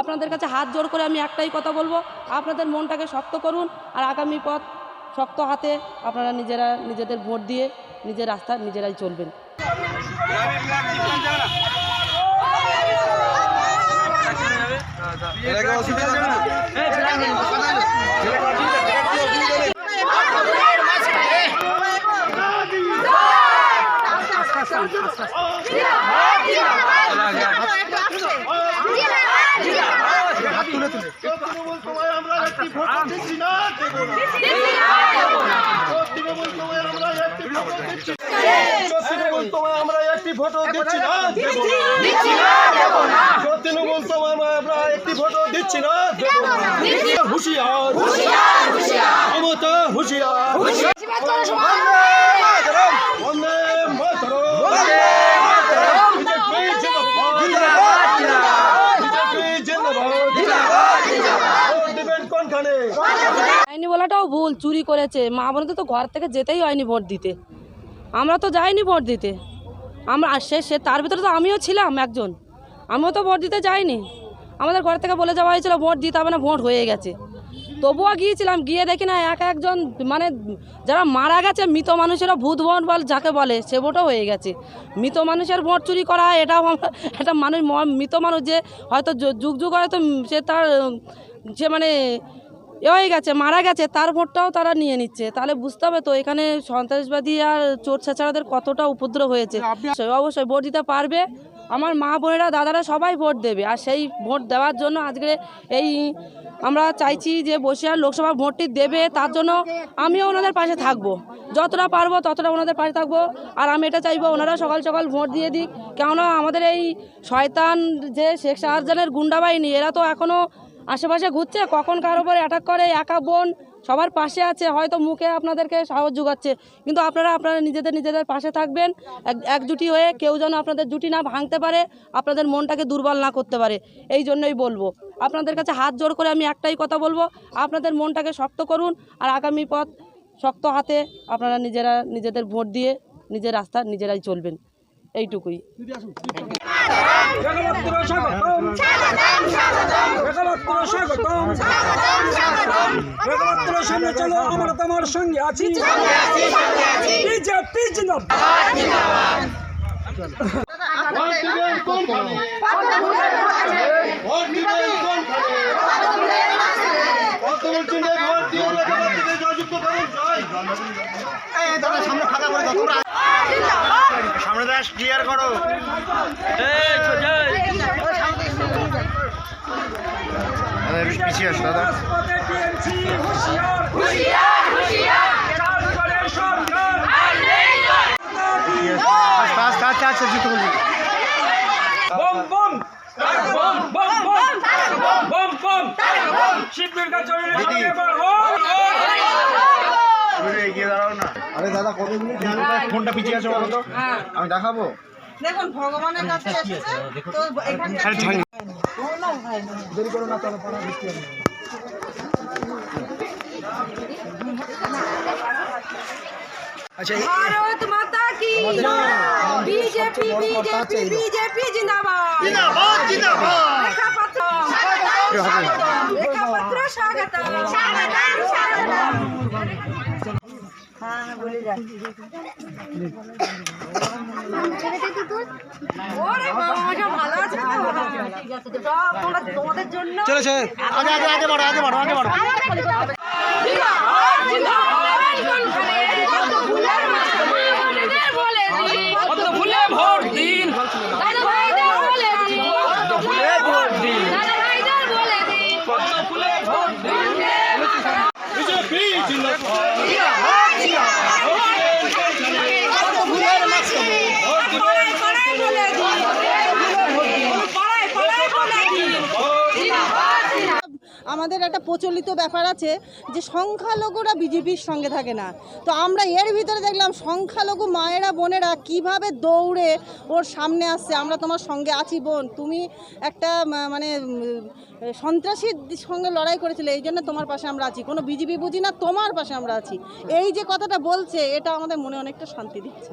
আপনাদের কাছে হাত জোর করে আমি একটাই কথা বলব আপনাদের মনটাকে শক্ত করুন আর আগামী পথ শক্ত হাতে আপনারা নিজেরা নিজেদের ভোট দিয়ে নিজের রাস্তা নিজেরাই চলবেন। তৃণমূল তোমায় আমরা একটি ভোট দিচ্ছি না দেবো না। তৃণমূল তোমায় আমরা একটি ভোট দিচ্ছি না। তৃণমূল তোমায় আমরা একটি ভোটও দিচ্ছি না দেবো না। তৃণমূল তোমায় আমরা একটি ভোটও দিচ্ছি না দেবো না। হুঁশিয়ার। ক্ষমতা হুঁশিয়ার বন্দে মাতরম বিজেপি জিন্দাবাদ বিজেপি জিন্দাবাদ ভোট দিবেন কোনখানে আইনি ভুল চুরি করেছে। মা বোনদের তো ঘর থেকে যেতেই হয়নি ভোট দিতে। আমরা তো যাইনি ভোট দিতে। আমরা সে সে তার ভিতরে তো আমিও ছিলাম একজন। আমিও তো ভোট দিতে যাইনি। আমাদের ঘর থেকে বলে যাওয়া হয়েছিল, ভোট দিতে হবে না, ভোট হয়ে গেছে। তবুও গিয়েছিলাম, গিয়ে দেখি না এক একজন মানে যারা মারা গেছে, মৃত মানুষেরা ভূত ভোট বল যাকে বলে, সে ভোটও হয়ে গেছে। মৃত মানুষের ভোট চুরি করা, এটাও একটা মানুষ মৃত মানুষ যে হয়তো যুগ যুগ হয়তো সে তার যে মানে এ হয়ে গেছে, মারা গেছে, তার ভোটটাও তারা নিয়ে নিচ্ছে। তাহলে বুঝতে হবে তো, এখানে সন্ত্রাসবাদী আর চোর ছেঁচাড়াদের কতটা উপদ্রব হয়েছে। অবশ্যই ভোট দিতে পারবে। আমার মা বোনেরা, দাদারা সবাই ভোট দেবে। আর সেই ভোট দেওয়ার জন্য আজকে এই আমরা চাইছি যে বসিরহাট লোকসভা ভোটটি দেবে, তার জন্য আমিও ওনাদের পাশে থাকব। যতটা পারব ততটা ওনাদের পাশে থাকব। আর আমি এটা চাইব ওনারা সকাল সকাল ভোট দিয়ে দিক। কেননা আমাদের এই শয়তান যে শেখ শাহজাহানের গুন্ডা বাহিনী এরা তো এখনও আশেপাশে ঘুরছে, কখন কারোর উপরে অ্যাটাক করে, একা বোন, সবার পাশে আছে, হয়তো মুখে আপনাদেরকে সাহস যোগাচ্ছে। কিন্তু আপনারা আপনারা নিজেদের নিজেদের পাশে থাকবেন, এক, একজুটি হয়ে কেউ যেন আপনাদের জুটি না ভাঙতে পারে, আপনাদের মনটাকে দুর্বল না করতে পারে, এই জন্যই বলব। আপনাদের কাছে হাত জোড় করে আমি একটাই কথা বলব, আপনাদের মনটাকে শক্ত করুন, আর আগামী পথ শক্ত হাতে আপনারা নিজেরা নিজেদের ভোট দিয়ে নিজের রাস্তা নিজেরাই চলবেন। এইটুকুই। সামনে চলো আমরা তোমার সঙ্গে আছি বিজেপি দিবেন কোনখানে ভোট দিবেন কোনখানে কত বলছেন এই ভোট দিয়ে লেখাপড়া থেকে জয়যুক্ত করুন জয় সামনে দাস ক্লিয়ার করো পিছিয়ে আসো দাদা আস্তে আস্তে আস্তে জুতো বম দাদা কত মিনিট ফোনটা পিছিয়ে আছে বলো তো। আমি দেখাবো? দেখুন ভগবানের কাছে এসেছে। তো এখানকার ভারত মাতা কি বিজেপি বিজেপি বিজেপি জিন্দাবাদ। জিন্দাবাদ জিন্দাবাদ। লেখাপত্র লেখাপত্র স্বাগত ওরে বাবা সব ভালো আছে তো সব তোমরা তোমাদের জন্য চলো চলো আগে আগে আগে বাড়ো আগে বাড়ো আগে বাড়ো জিন্দাবাদ জিন্দাবাদ কোনখানে কত ফুলের মাঝখানে বলে দিন কত ফুলে ভোট দিন দাদা ভাইদের বলে দিন কত ফুলে ভোট দিন দাদা ভাইদের বলে দিন কত ফুলে ভোট দিন বিজেপি জিন্দাবাদ পাড়ায় পাড়ায় বলে দিন পাড়ায় পাড়ায় বলে দিন জিন্দাবাদ জিন্দাবাদ আমাদের একটা প্রচলিত ব্যাপার আছে যে সংখ্যালঘুরা বিজেপির সঙ্গে থাকে না। তো আমরা এর ভিতরে দেখলাম সংখ্যালঘু মায়েরা, বোনেরা কীভাবে দৌড়ে ওর সামনে আসছে। আমরা তোমার সঙ্গে আছি, বোন। তুমি একটা মানে সন্ত্রাসীর সঙ্গে লড়াই করেছিলে, এই জন্য তোমার পাশে আমরা আছি। কোনো বিজেপি বুঝি না, তোমার পাশে আমরা আছি। এই যে কথাটা বলছে, এটা আমাদের মনে অনেকটা শান্তি দিচ্ছে।